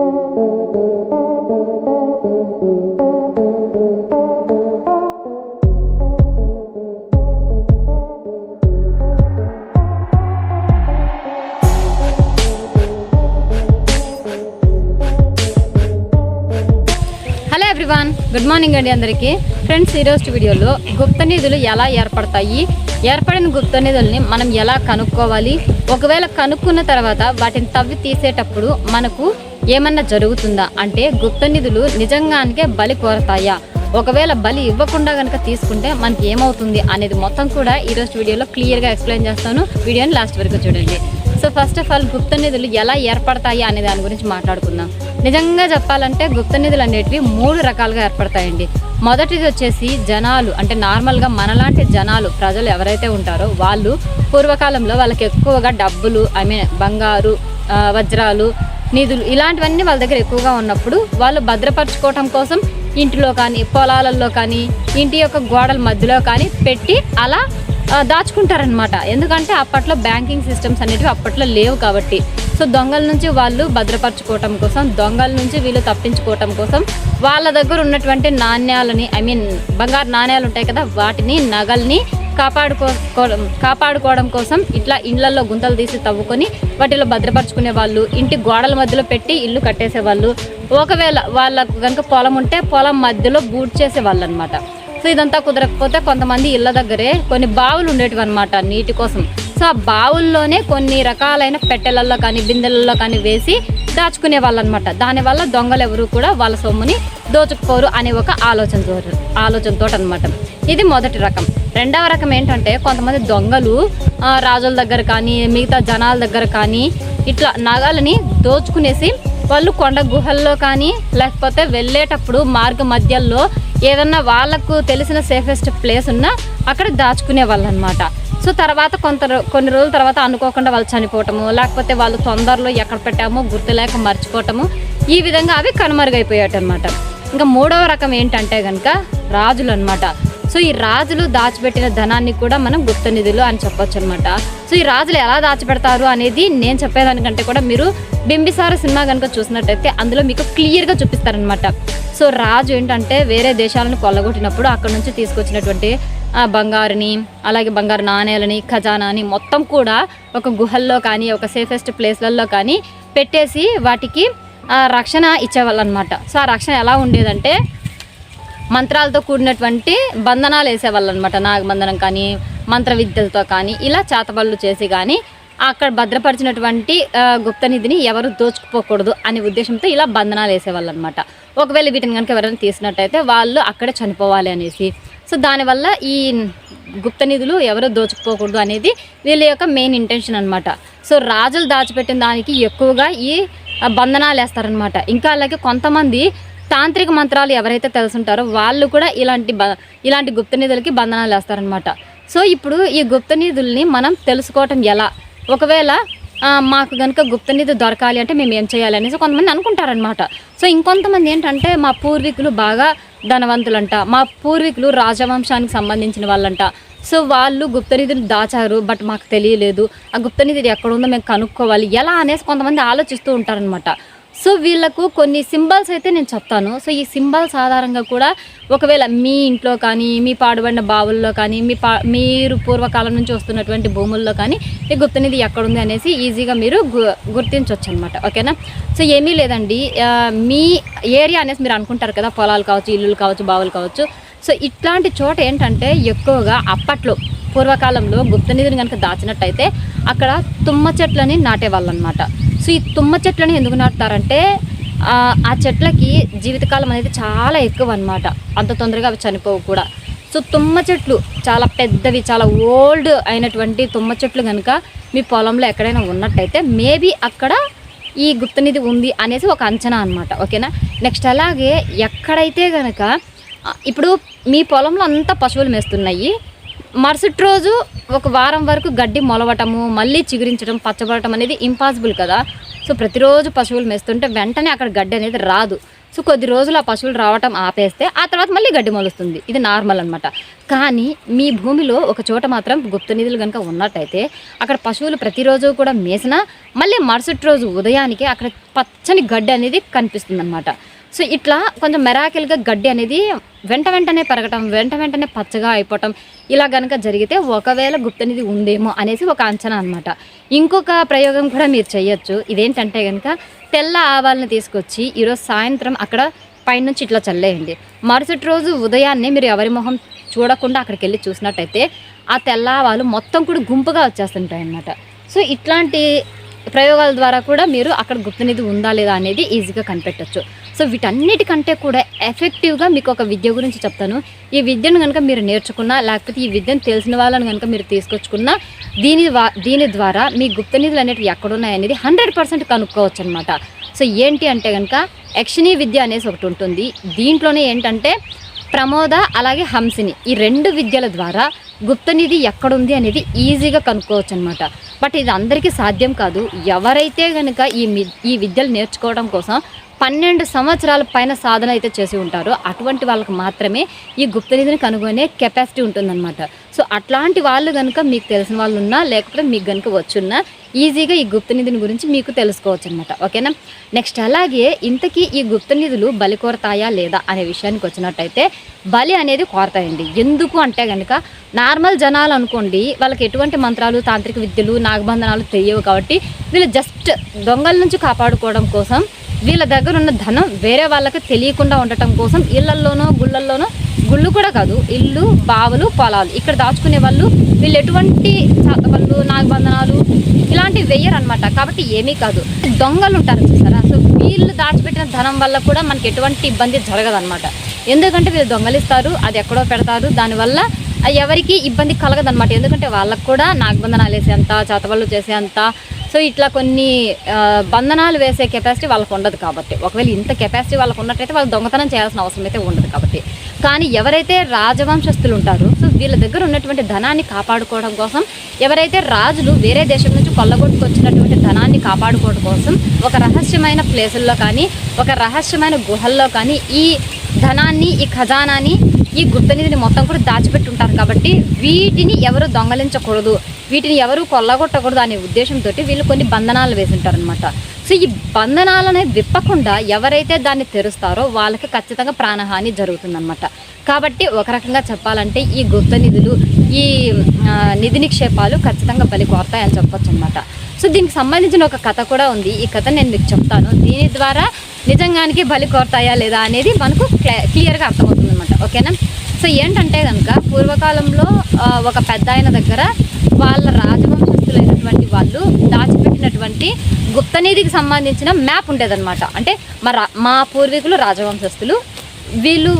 Hello everyone good morning అండి అందరికీ. Friends ఈరోజు వీడియోలో గుప్త నిధులు ఎలా ఏర్పడతాయి? ఏర్పడిన గుప్త నిధుల్ని మనం ఎలా కనుక్కోవాలి? ఒకవేళ కనుక్కున్న తర్వాత వాటిని తవ్వి తీసేటప్పుడు మనకు ఏమన్నా జరుగుతుందా అంటే గుప్త నిధులు నిజంగానికే బలి కోరతాయా? ఒకవేళ బలి ఇవ్వకుండా కనుక తీసుకుంటే మనకి ఏమవుతుంది అనేది మొత్తం కూడా ఈరోజు వీడియోలో క్లియర్గా ఎక్స్ప్లెయిన్ చేస్తాను. వీడియోని లాస్ట్ వరకు చూడండి. సో ఫస్ట్ ఆఫ్ ఆల్ గుప్త నిధులు ఎలా ఏర్పడతాయి అనే దాని గురించి మాట్లాడుకుందాం. నిజంగా చెప్పాలంటే గుప్త నిధులు అనేటివి మూడు రకాలుగా ఏర్పడతాయండి. మొదటిది వచ్చేసి జనాలు అంటే నార్మల్గా మనలాంటి జనాలు ప్రజలు ఎవరైతే ఉంటారో వాళ్ళు పూర్వకాలంలో వాళ్ళకి ఎక్కువగా డబ్బులు ఐ మీన్ బంగారు వజ్రాలు నిధులు ఇలాంటివన్నీ వాళ్ళ దగ్గర ఎక్కువగా ఉన్నప్పుడు వాళ్ళు భద్రపరచుకోవటం కోసం ఇంటిలో కానీ పొలాలలో కానీ ఇంటి యొక్క గోడల మధ్యలో కానీ పెట్టి అలా దాచుకుంటారనమాట ఎందుకంటే అప్పట్లో బ్యాంకింగ్ సిస్టమ్స్ అనేటివి అప్పట్లో లేవు కాబట్టి. సో దొంగల నుంచి వాళ్ళు భద్రపరచుకోవటం కోసం దొంగల నుంచి వీళ్ళు తప్పించుకోవటం కోసం వాళ్ళ దగ్గర ఉన్నటువంటి నాణ్యాలని ఐ మీన్ బంగారు నాణ్యాలు ఉంటాయి కదా వాటిని నగల్ని కాపాడుకో కాపాడుకోవడం కోసం ఇట్లా ఇళ్ళలో గుంతలు తీసి తవ్వుకొని వాటిలో భద్రపరచుకునే వాళ్ళు ఇంటి గోడల మధ్యలో పెట్టి ఇల్లు కట్టేసేవాళ్ళు. ఒకవేళ వాళ్ళకు కనుక పొలం ఉంటే పొలం మధ్యలో బూట్ చేసే వాళ్ళు అనమాట సో ఇదంతా కుదరకపోతే కొంతమంది ఇళ్ళ దగ్గరే కొన్ని బావులు ఉండేటివి అనమాట నీటి కోసం. సో ఆ బావుల్లోనే కొన్ని రకాలైన పెట్టెలల్లో కానీ బిందెలలో కానీ వేసి దాచుకునే వాళ్ళు అనమాట దానివల్ల దొంగలు ఎవరు కూడా వాళ్ళ సొమ్ముని దోచుకుపోరు అనే ఒక ఆలోచనతో ఆలోచనతో అనమాట ఇది మొదటి రకం. రెండవ రకం ఏంటంటే కొంతమంది దొంగలు రాజుల దగ్గర కానీ మిగతా జనాల దగ్గర కానీ ఇట్లా నగలని దోచుకునేసి వాళ్ళు కొండ గుహల్లో కానీ లేకపోతే వెళ్ళేటప్పుడు మార్గ మధ్యలో ఏదన్నా వాళ్ళకు తెలిసిన సేఫెస్ట్ ప్లేస్ ఉన్నా అక్కడ దాచుకునే వాళ్ళు అనమాట సో తర్వాత కొంత కొన్ని రోజుల తర్వాత అనుకోకుండా వాళ్ళు చనిపోవటము లేకపోతే వాళ్ళు తొందరలో ఎక్కడ పెట్టామో గుర్తులేక మర్చిపోవటము ఈ విధంగా అవి కనుమరుగైపోయాట అనమాట ఇంకా మూడవ రకం ఏంటంటే కనుక రాజులు అనమాట సో ఈ రాజులు దాచిపెట్టిన ధనాన్ని కూడా మనం గుప్త నిధులు అని చెప్పొచ్చు అనమాట సో ఈ రాజులు ఎలా దాచిపెడతారు అనేది నేను చెప్పేదానికంటే కూడా మీరు బింబిసార సినిమా కనుక చూసినట్టయితే అందులో మీకు క్లియర్గా చూపిస్తారనమాట సో రాజు ఏంటంటే వేరే దేశాలను కొల్లగొట్టినప్పుడు అక్కడ నుంచి తీసుకొచ్చినటువంటి బంగారుని అలాగే బంగారు నాణేలని ఖజానాని మొత్తం కూడా ఒక గుహల్లో కానీ ఒక సేఫెస్ట్ ప్లేస్లలో కానీ పెట్టేసి వాటికి రక్షణ ఇచ్చేవాళ్ళు అనమాట సో ఆ రక్షణ ఎలా ఉండేదంటే మంత్రాలతో కూడినటువంటి బంధనాలు వేసేవాళ్ళు అనమాట నాగబంధనం కానీ మంత్ర విద్యలతో కానీ ఇలా చేతబళ్ళు చేసి కానీ అక్కడ భద్రపరిచినటువంటి గుప్తనిధిని ఎవరు దోచుకుపోకూడదు అనే ఉద్దేశంతో ఇలా బంధనాలు వేసేవాళ్ళు అనమాట ఒకవేళ వీటిని కనుక ఎవరైనా తీసినట్టయితే వాళ్ళు అక్కడే చనిపోవాలి అనేసి. సో దానివల్ల ఈ గుప్త నిధులు ఎవరు దోచుకుపోకూడదు అనేది వీళ్ళ యొక్క మెయిన్ ఇంటెన్షన్ అనమాట. సో రాజులు దాచిపెట్టిన దానికి ఎక్కువగా ఈ బంధనాలు వేస్తారనమాట. ఇంకా అలాగే కొంతమంది తాంత్రిక మంత్రాలు ఎవరైతే తెలుసుంటారో వాళ్ళు కూడా ఇలాంటి బ ఇలాంటి గుప్త నిధులకి బంధనాలు వేస్తారనమాట సో ఇప్పుడు ఈ గుప్త నిధుల్ని మనం తెలుసుకోవటం ఎలా? ఒకవేళ మాకు కనుక గుప్త నిధి దొరకాలి అంటే మేము ఏం చేయాలి అనేసి కొంతమంది అనుకుంటారనమాట సో ఇంకొంతమంది ఏంటంటే మా పూర్వీకులు బాగా ధనవంతులంట. మా పూర్వీకులు రాజవంశానికి సంబంధించిన వాళ్ళంట. సో వాళ్ళు గుప్త దాచారు బట్ మాకు తెలియలేదు. ఆ గుప్త నిధి ఎక్కడ ఉందో మేము కనుక్కోవాలి. ఎలా అనేసి కొంతమంది ఆలోచిస్తూ ఉంటారనమాట సో వీళ్ళకు కొన్ని సింబల్స్ అయితే నేను చెప్తాను. సో ఈ సింబల్స్ ఆధారంగా కూడా ఒకవేళ మీ ఇంట్లో కానీ మీ పాడుబడిన బావుల్లో కానీ మీ పా మీరు పూర్వకాలం నుంచి వస్తున్నటువంటి భూముల్లో కానీ ఈ గుప్తనిధి ఎక్కడుంది అనేసి ఈజీగా మీరు గు గుర్తించవచ్చు అనమాట ఓకేనా? సో ఏమీ లేదండి. మీ ఏరియా అనేసి మీరు అనుకుంటారు కదా పొలాలు కావచ్చు ఇల్లులు కావచ్చు బావులు కావచ్చు. సో ఇట్లాంటి చోట ఏంటంటే ఎక్కువగా అప్పట్లో పూర్వకాలంలో గుప్తనిధిని కనుక దాచినట్టయితే అక్కడ తుమ్మ చెట్లని నాటేవాళ్ళు అనమాట సో ఈ తుమ్మ చెట్లని ఎందుకు నాటుతారంటే ఆ, చెట్లకి జీవితకాలం అనేది చాలా ఎక్కువ అనమాట అంత తొందరగా అవి చనిపోవు కూడా. సో తుమ్మ చెట్లు చాలా పెద్దవి చాలా ఓల్డ్ అయినటువంటి తుమ్మ చెట్లు కనుక మీ పొలంలో ఎక్కడైనా ఉన్నట్టయితే మేబీ అక్కడ ఈ గుప్తనిధి ఉంది అనేసి ఒక అంచనా అనమాట ఓకేనా? నెక్స్ట్ అలాగే ఎక్కడైతే కనుక ఇప్పుడు మీ పొలంలో అంతా పశువులు మేస్తున్నాయి. మరుసటి రోజు ఒక వారం వరకు గడ్డి మొలవటము మళ్ళీ చిగురించడం పచ్చబడటం అనేది ఇంపాసిబుల్ కదా. సో ప్రతిరోజు పశువులు మేస్తుంటే వెంటనే అక్కడ గడ్డి అనేది రాదు. సో కొద్ది రోజులు ఆ పశువులు రావటం ఆపేస్తే ఆ తర్వాత మళ్ళీ గడ్డి మొలుస్తుంది. ఇది నార్మల్ అనమాట కానీ మీ భూమిలో ఒక చోట మాత్రం గుప్త నిధులు కనుక ఉన్నట్టయితే అక్కడ పశువులు ప్రతిరోజు కూడా మేసినా మళ్ళీ మరుసటి రోజు ఉదయానికి అక్కడ పచ్చని గడ్డి అనేది కనిపిస్తుంది అనమాట సో ఇట్లా కొంచెం మెరాకిల్గా గడ్డి అనేది వెంట వెంటనే పెరగటం వెంట వెంటనే పచ్చగా అయిపోవటం ఇలా కనుక జరిగితే ఒకవేళ గుప్తనిధి ఉందేమో అనేసి ఒక అంచనా అనమాట ఇంకొక ప్రయోగం కూడా మీరు చేయొచ్చు. ఇదేంటంటే కనుక తెల్ల ఆవాలను తీసుకొచ్చి ఈరోజు సాయంత్రం అక్కడ పైనుంచి ఇట్లా చల్లేయండి. మరుసటి రోజు ఉదయాన్నే మీరు ఎవరి మొహం చూడకుండా అక్కడికి వెళ్ళి చూసినట్టయితే ఆ తెల్ల ఆవాలు మొత్తం కూడా గుంపుగా వచ్చేస్తుంటాయి అన్నమాట. సో ఇట్లాంటి ప్రయోగాల ద్వారా కూడా మీరు అక్కడ గుప్తనిధి ఉందా లేదా అనేది ఈజీగా కనిపెట్టొచ్చు. సో వీటన్నిటికంటే కూడా ఎఫెక్టివ్గా మీకు ఒక విద్య గురించి చెప్తాను. ఈ విద్యను కనుక మీరు నేర్చుకున్నా లేకపోతే ఈ విద్యను తెలిసిన వాళ్ళని కనుక మీరు తీసుకొచ్చుకున్నా దీని దీని ద్వారా మీ గుప్త నిధులు అనేవి ఎక్కడున్నాయి అనేది హండ్రెడ్ పర్సెంట్ కనుక్కోవచ్చు అనమాట సో ఏంటి అంటే కనుక యక్షిణీ విద్య అనేసి ఒకటి ఉంటుంది దీంట్లోనే ఏంటంటే ప్రమోద అలాగే హంసిని ఈ రెండు విద్యల ద్వారా గుప్తనిధి ఎక్కడుంది అనేది ఈజీగా కనుక్కోవచ్చు అనమాట బట్ ఇది అందరికీ సాధ్యం కాదు. ఎవరైతే కనుక ఈ ఈ విద్యలు నేర్చుకోవడం కోసం పన్నెండు సంవత్సరాల పైన సాధన అయితే చేసి ఉంటారో అటువంటి వాళ్ళకి మాత్రమే ఈ గుప్తనిధిని కనుగొనే కెపాసిటీ ఉంటుందన్నమాట. సో అట్లాంటి వాళ్ళు కనుక మీకు తెలిసిన వాళ్ళు ఉన్నా లేకపోతే మీకు కనుక వచ్చున్నా ఈజీగా ఈ గుప్తనిధిని గురించి మీకు తెలుసుకోవచ్చు అనమాట ఓకేనా? నెక్స్ట్ అలాగే ఇంతకీ ఈ గుప్తనిధులు బలి కోరతాయా లేదా అనే విషయానికి వచ్చినట్టయితే బలి అనేది కోరతాయండి. ఎందుకు అంటే కనుక నార్మల్ జనాలు అనుకోండి వాళ్ళకి ఎటువంటి మంత్రాలు తాంత్రిక విద్యలు నాగబంధనాలు తెలియవు కాబట్టి వీళ్ళు జస్ట్ దొంగల నుంచి కాపాడుకోవడం కోసం వీళ్ళ దగ్గర ఉన్న ధనం వేరే వాళ్ళకి తెలియకుండా ఉండటం కోసం ఇళ్ళల్లోనో గుళ్ళల్లోనో గుళ్ళు కూడా కాదు ఇల్లు బావులు పొలాలు. ఇక్కడ దాచుకునే వాళ్ళు వీళ్ళు ఎటువంటి వాళ్ళు నాగబంధనాలు ఇలాంటివి వెయ్యరు అనమాట కాబట్టి ఏమీ కాదు. దొంగలు ఉంటారు చూసారా? సో వీళ్ళు దాచిపెట్టిన ధనం వల్ల కూడా మనకి ఎటువంటి ఇబ్బంది జరగదన్నమాట. ఎందుకంటే వీళ్ళు దొంగలిస్తారు అది ఎక్కడో పెడతారు. దానివల్ల ఎవరికి ఇబ్బంది కలగదనమాట ఎందుకంటే వాళ్ళకు కూడా నాగబంధనాలు వేసేంత చేతబళ్ళు చేసేంత సో ఇట్లా కొన్ని బంధనాలు వేసే కెపాసిటీ వాళ్ళకు ఉండదు కాబట్టి. ఒకవేళ ఇంత కెపాసిటీ వాళ్ళకు ఉన్నట్టయితే వాళ్ళు దొంగతనం చేయాల్సిన అవసరం అయితే ఉండదు కాబట్టి. కానీ ఎవరైతే రాజవంశస్థులు ఉంటారో సో వీళ్ళ దగ్గర ఉన్నటువంటి ధనాన్ని కాపాడుకోవడం కోసం ఎవరైతే రాజులు వేరే దేశం నుంచి కొల్లగొట్టుకొచ్చినటువంటి ధనాన్ని కాపాడుకోవడం కోసం ఒక రహస్యమైన ప్లేసుల్లో కానీ ఒక రహస్యమైన గుహల్లో కానీ ఈ ధనాన్ని ఈ ఖజానాని ఈ గుప్తనిధిని మొత్తం కూడా దాచిపెట్టి ఉంటారు కాబట్టి వీటిని ఎవరు దొంగలించకూడదు. వీటిని ఎవరు కొల్లగొట్టకూడదు అనే ఉద్దేశంతో వీళ్ళు కొన్ని బంధనాలు వేసి ఉంటారనమాట సో ఈ బంధనాలనే విప్పకుండా ఎవరైతే దాన్ని తెరుస్తారో వాళ్ళకి ఖచ్చితంగా ప్రాణహాని జరుగుతుందన్నమాట. కాబట్టి ఒక రకంగా చెప్పాలంటే ఈ గుప్త నిధులు ఈ నిధి నిక్షేపాలు ఖచ్చితంగా బలి కోరుతాయని చెప్పొచ్చు అనమాట సో దీనికి సంబంధించిన ఒక కథ కూడా ఉంది. ఈ కథ నేను మీకు చెప్తాను. దీని ద్వారా నిజంగానికి బలి కోరుతాయా లేదా అనేది మనకు క్లియర్గా అర్థమవుతుంది అనమాట ఓకేనా? సో ఏంటంటే కనుక పూర్వకాలంలో ఒక పెద్ద ఆయన దగ్గర వాళ్ళ రాజవంశస్థులైనటువంటి వాళ్ళు దాచిపెట్టినటువంటి గుప్తనిధికి సంబంధించిన మ్యాప్ ఉండేదన్నమాట. అంటే మా రా మా పూర్వీకులు రాజవంశస్థులు వీళ్ళు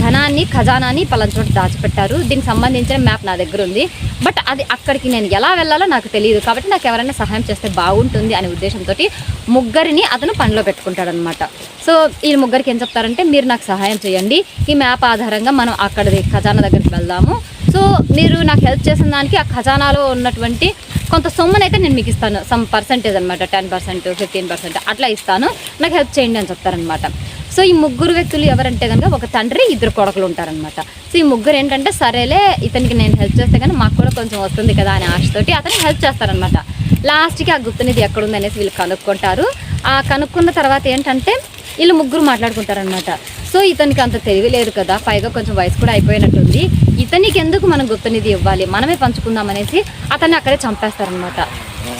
ధనాన్ని ఖజానాన్ని పలంచోట దాచిపెట్టారు. దీనికి సంబంధించిన మ్యాప్ నా దగ్గర ఉంది. బట్ అది అక్కడికి నేను ఎలా వెళ్ళాలో నాకు తెలియదు. కాబట్టి నాకు ఎవరైనా సహాయం చేస్తే బాగుంటుంది అనే ఉద్దేశంతో ముగ్గురిని అతను పనిలో పెట్టుకుంటాడనమాట సో ఈ ముగ్గురికి ఏం చెప్తారంటే మీరు నాకు సహాయం చేయండి. ఈ మ్యాప్ ఆధారంగా మనం అక్కడిది ఖజానా దగ్గరికి వెళ్దాము. సో మీరు నాకు హెల్ప్ చేసిన దానికి ఆ ఖజానాలో ఉన్నటువంటి కొంత సొమ్మునైతే అయితే నేను మీకు ఇస్తాను. సమ్ పర్సెంటేజ్ అనమాట టెన్ పర్సెంట్ ఫిఫ్టీన్ పర్సెంట్ అట్లా ఇస్తాను. నాకు హెల్ప్ చేయండి అని చెప్తారనమాట సో ఈ ముగ్గురు వ్యక్తులు ఎవరంటే కనుక ఒక తండ్రి ఇద్దరు కొడుకులు ఉంటారనమాట సో ఈ ముగ్గురు ఏంటంటే సరేలే ఇతనికి నేను హెల్ప్ చేస్తే కానీ మాకు కూడా కొంచెం వస్తుంది కదా అనే ఆశతోటి అతనికి హెల్ప్ చేస్తారనమాట లాస్ట్కి ఆ గుప్తనిధి ఎక్కడుంది అనేసి వీళ్ళు కనుక్కుంటారు. ఆ కనుక్కున్న తర్వాత ఏంటంటే వీళ్ళు ముగ్గురు మాట్లాడుకుంటారనమాట సో ఇతనికి అంత తెలివి లేదు కదా పైగా కొంచెం వయసు కూడా అయిపోయినట్టుంది. ఇతనికి ఎందుకు మనం గుప్తనిధి ఇవ్వాలి? మనమే పంచుకుందాం అనేసి అతన్ని అక్కడే చంపేస్తారనమాట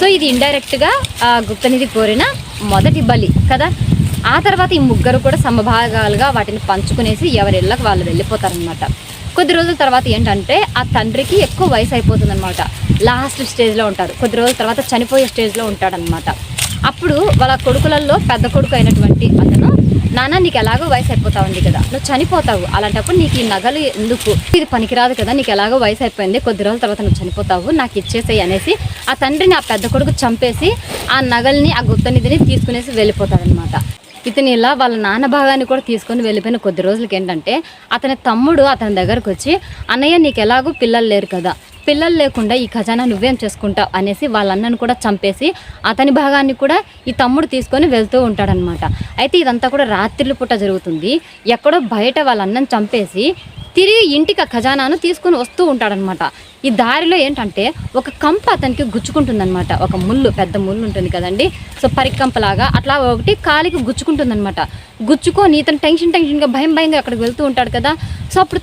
సో ఇది ఇండైరెక్ట్గా ఆ గుప్తనిధి కోరిన మొదటి బలి కదా. ఆ తర్వాత ఈ ముగ్గురు కూడా సమభాగాలుగా వాటిని పంచుకునేసి ఎవరి వాళ్ళు వెళ్ళిపోతారనమాట కొద్ది రోజుల తర్వాత ఏంటంటే ఆ తండ్రికి ఎక్కువ వయసు అయిపోతుంది అనమాట లాస్ట్ స్టేజ్లో ఉంటారు. కొద్ది రోజుల తర్వాత చనిపోయే స్టేజ్లో ఉంటాడనమాట అప్పుడు వాళ్ళ కొడుకులలో పెద్ద కొడుకు అయినటువంటి అతను నాన్న నీకు ఎలాగో వయసు అయిపోతా ఉంది కదా. నువ్వు చనిపోతావు. అలాంటప్పుడు నీకు ఈ నగలు ఎందుకు? ఇది పనికిరాదు కదా. నీకు ఎలాగో వయసు అయిపోయింది కొద్ది రోజుల తర్వాత నువ్వు చనిపోతావు. నాకు ఇచ్చేసేయి అనేసి ఆ తండ్రిని ఆ పెద్ద కొడుకు చంపేసి ఆ నగల్ని ఆ గుప్తనిధిని తీసుకునేసి వెళ్ళిపోతాడనమాట ఇతని ఇలా వాళ్ళ నాన్న భాగాన్ని కూడా తీసుకొని వెళ్ళిపోయిన కొద్ది రోజులకి ఏంటంటే అతని తమ్ముడు అతని దగ్గరకు వచ్చి అన్నయ్య నీకు ఎలాగో పిల్లలు లేరు కదా. పిల్లలు లేకుండా ఈ ఖజానా నువ్వేం చేసుకుంటావు అనేసి వాళ్ళ అన్నను కూడా చంపేసి అతని భాగాన్ని కూడా ఈ తమ్ముడు తీసుకొని వెళ్తూ ఉంటాడనమాట అయితే ఇదంతా కూడా రాత్రిళ్ళు పూట జరుగుతుంది. ఎక్కడో బయట వాళ్ళ అన్నను చంపేసి తిరిగి ఇంటికి ఆ ఖజానాను తీసుకొని వస్తూ ఉంటాడనమాట ఈ దారిలో ఏంటంటే ఒక కంప అతనికి గుచ్చుకుంటుందనమాట ఒక ముళ్ళు పెద్ద ముళ్ళు ఉంటుంది కదండి. సో పరికంపలాగా అట్లా ఒకటి కాలికి గుచ్చుకుంటుందనమాట గుచ్చుకొని ఇతను టెన్షన్ టెన్షన్గా భయం భయంగా అక్కడికి వెళ్తూ ఉంటాడు కదా. సో అప్పుడు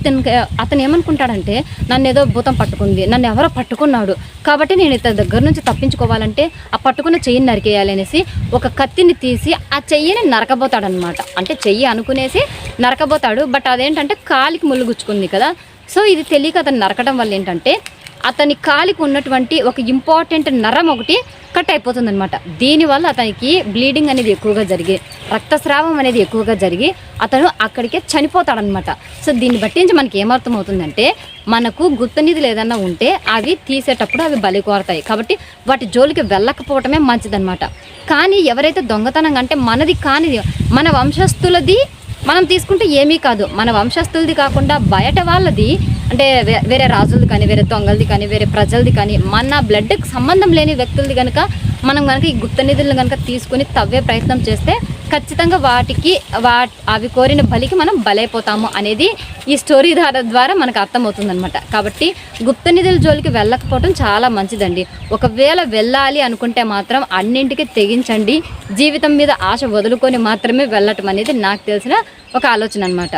అతను ఏమనుకుంటాడంటే నన్ను ఏదో భూతం పట్టుకుంది నన్ను ఎవరో పట్టుకున్నాడు. కాబట్టి నేను ఇతని దగ్గర నుంచి తప్పించుకోవాలంటే ఆ పట్టుకున్న చెయ్యిని నరికేయాలి అనేసి ఒక కత్తిని తీసి ఆ చెయ్యిని నరకబోతాడనమాట అంటే చెయ్యి అనుకునేసి నరకబోతాడు. బట్ అదేంటంటే కాలికి ముళ్ళు గుచ్చుకుంది కదా. సో ఇది తెలియక అతను నరకడం వల్ల ఏంటంటే అతని కాలికి ఉన్నటువంటి ఒక ఇంపార్టెంట్ నరం ఒకటి కట్ అయిపోతుంది అనమాట దీనివల్ల అతనికి బ్లీడింగ్ అనేది ఎక్కువగా జరిగి రక్తస్రావం అనేది ఎక్కువగా జరిగి అతను అక్కడికే చనిపోతాడనమాట సో దీన్ని బట్టి నుంచి మనకి ఏమర్థం అవుతుందంటే మనకు గుర్తు ఏదైనా ఉంటే అవి తీసేటప్పుడు అవి బలి కోరతాయి. కాబట్టి వాటి జోలికి వెళ్ళకపోవటమే మంచిదనమాట కానీ ఎవరైతే దొంగతనం అంటే మనది కానిది మన వంశస్థులది మనం తీసుకుంటే ఏమీ కాదు. మన వంశస్థులది కాకుండా బయట వాళ్ళది అంటే వేరే రాజులది కానీ వేరే దొంగలది కానీ వేరే ప్రజలది కానీ మన బ్లడ్కి సంబంధం లేని వ్యక్తులది కనుక మనం కనుక ఈ గుప్త నిధులను కనుక తీసుకుని తవ్వే ప్రయత్నం చేస్తే ఖచ్చితంగా వాటికి వా అవి కోరిన బలికి మనం బలైపోతాము అనేది ఈ స్టోరీ ద్వారా ద్వారా మనకు అర్థమవుతుంది అనమాట కాబట్టి గుప్త నిధుల జోలికి వెళ్ళకపోవడం చాలా మంచిదండి. ఒకవేళ వెళ్ళాలి అనుకుంటే మాత్రం అన్నింటికి తెగించండి. జీవితం మీద ఆశ వదులుకొని మాత్రమే వెళ్ళటం అనేది నాకు తెలిసిన ఒక ఆలోచన అనమాట